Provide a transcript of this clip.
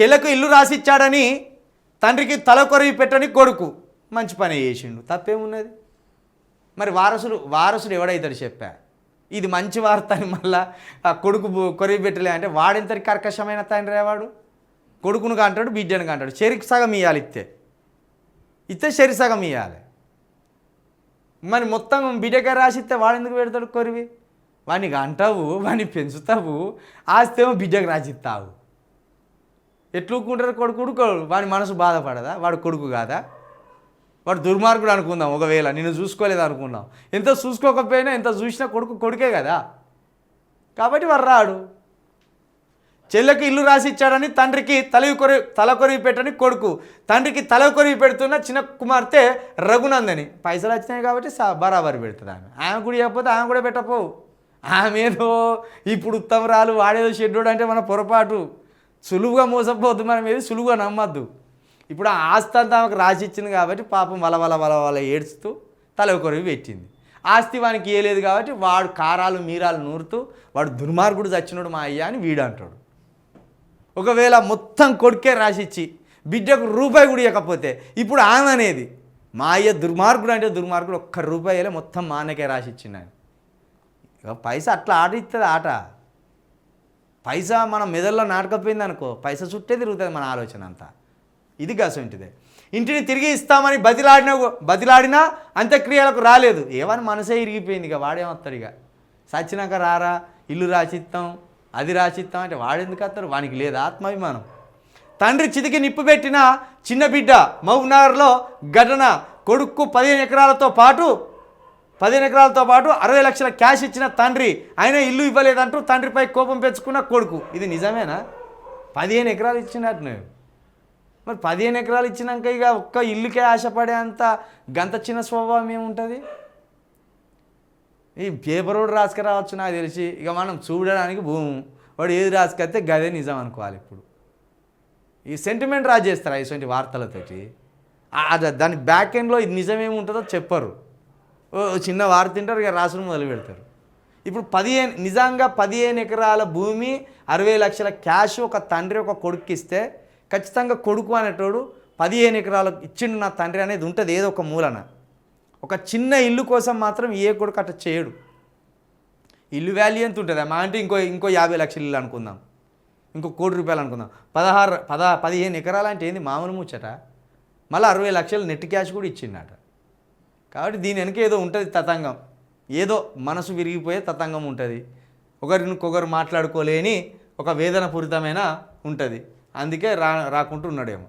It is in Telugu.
చెల్లకు ఇల్లు రాసిచ్చాడని తండ్రికి తల కొరివి పెట్టని కొడుకు మంచి పని చేసిండు. తప్పేమున్నది? మరి వారసుడు వారసుడు ఎవడైతాడు చెప్పా? ఇది మంచి వార్త అని మళ్ళా ఆ కొడుకు కొరివి పెట్టలే అంటే వాడెంతటి కర్కశమైన తండ్రి వాడు? కొడుకును అంటాడు బిడ్డను అంటాడు. చెరికి సగం ఇవ్వాలి ఇస్తే ఇస్తే చెరి సగం ఇవ్వాలి మరి మొత్తం బిడ్డగా రాసిస్తే వాడెందుకు పెడతాడు కొరివి? వాడిని అంటావు వాడిని పెంచుతావు ఆస్తేమో బిడ్డకు రాసిస్తావు ఎట్లుకుంటారు కొడుకు వాడి మనసు బాధపడదా? వాడు కొడుకు కాదా? వాడు దుర్మార్గుడు అనుకుందాం ఒకవేళ. నిన్ను చూసుకోలేదు అనుకుందాం. ఎంత చూసుకోకపోయినా ఎంత చూసినా కొడుకు కొడుకే కదా. కాబట్టి వాడు రాడు. చెల్లెకి ఇల్లు రాసి ఇచ్చాడని తండ్రికి తలవి కొరి తల కొరివి పెట్టని కొడుకు. తండ్రికి తల కొరివి పెడుతున్న చిన్న కుమార్తె రఘునందని. పైసలు వచ్చినాయి కాబట్టి బరాబరి పెడుతుంది ఆమె. ఆమె కూడా చెప్పకపోతే ఆమె కూడా పెట్టపో ఆమె ఏదో ఇప్పుడు ఉత్తమరాలు వాడేదో షెడ్యూడ్ అంటే మన పొరపాటు. సులువుగా మోసపోద్దు మనం ఏది సులువుగా నమ్మద్దు. ఇప్పుడు ఆ ఆస్తి అంతా ఆమెకు రాసి ఇచ్చింది కాబట్టి పాపం వల వల వల వల ఏడుస్తూ తల ఒకరివి పెట్టింది. ఆస్తి వానికి ఇవ్వలేదు కాబట్టి వాడు కారాలు మీరాలు నూరుతూ వాడు దుర్మార్గుడు చచ్చినోడు మా అయ్యా అని వీడు అంటాడు. ఒకవేళ మొత్తం కొడుకే రాసిచ్చి బిడ్డకు రూపాయి కూడా ఇవ్వకపోతే ఇప్పుడు ఆమె అనేది మా అయ్య దుర్మార్గుడు అంటే దుర్మార్గుడు ఒక్క రూపాయలే మొత్తం మా అన్నకే రాసిచ్చిండు ఆయన. ఇక పైసా అట్లా ఆట ఇస్తుంది ఆట. పైసా మన మెదల్లో నాటకపోయింది అనుకో పైసా చుట్టే తిరుగుతుంది మన ఆలోచన అంతా. ఇది గసంటిదే ఇంటిని తిరిగి ఇస్తామని బతిలాడిన బతిలాడినా అంత్యక్రియలకు రాలేదు. ఏమని మనసే ఇరిగిపోయింది ఇక వాడేమొస్తాడు ఇక? సచ్చినాక రారా ఇల్లు రాసిస్తాం అది రాసిస్తాం అంటే వాడెందుకు వస్తారు వానికి లేదు ఆత్మాభిమానం. తండ్రి చితికి నిప్పు పెట్టిన చిన్న బిడ్డ మహబూబ్నగర్లో ఘటన కొడుక్కు పదిహేను ఎకరాలతో పాటు పదిహేను ఎకరాలతో పాటు అరవై లక్షల క్యాష్ ఇచ్చిన తండ్రి. అయినా ఇల్లు ఇవ్వలేదంటూ తండ్రిపై కోపం పెంచుకున్న కొడుకు. ఇది నిజమేనా? పదిహేను ఎకరాలు ఇచ్చినట్టు నువ్వు మరి పదిహేను ఎకరాలు ఇచ్చినాక ఇక ఒక్క ఇల్లుకే ఆశపడే అంత గంత చిన్న స్వభావం ఏముంటుంది? ఈ పేపర్ కూడా రాసుకురావచ్చు నాకు తెలిసి. ఇక మనం చూడడానికి భూమి. వాడు ఏది రాసుకొస్తే గదే నిజం అనుకోవాలి ఇప్పుడు. ఈ సెంటిమెంట్ రాజేస్తారు ఇటువంటి వార్తలతోటి? అది దాని బ్యాక్ ఎండ్లో ఇది నిజమేముంటుందో చెప్పరు. చిన్న వారు తింటారు ఇక రాసులు మొదలు పెడతారు. ఇప్పుడు పదిహేను నిజంగా పదిహేను ఎకరాల భూమి అరవై లక్షల క్యాష్ ఒక తండ్రి ఒక కొడుకు ఇస్తే ఖచ్చితంగా కొడుకు అనేటోడు పదిహేను ఎకరాలకు ఇచ్చిండు నా తండ్రి అనేది ఉంటుంది ఏదో ఒక మూలన. ఒక చిన్న ఇల్లు కోసం మాత్రం ఏ కొడుకు అట్లా చేయడు. ఇల్లు వాల్యూ ఎంత ఉంటుంది? మా అంటే ఇంకో ఇంకో యాభై లక్షల ఇల్లు అనుకుందాం. ఇంకో కోటి రూపాయలు అనుకుందాం. పదహారు పద పదిహేను ఎకరాలు అంటే ఏంది? మామూలు ముచ్చట. మళ్ళీ అరవై లక్షలు నెట్ క్యాష్ కూడా ఇచ్చిండట. కాబట్టి దీని వెనక ఏదో ఉంటుంది తతంగం. ఏదో మనసు విరిగిపోయే తతంగం ఉంటుంది. ఒకరికొకరు మాట్లాడుకోలేని ఒక వేదనపూరితమైన ఉంటుంది. అందుకే రా రాకుంటూ ఉన్నాడేమో.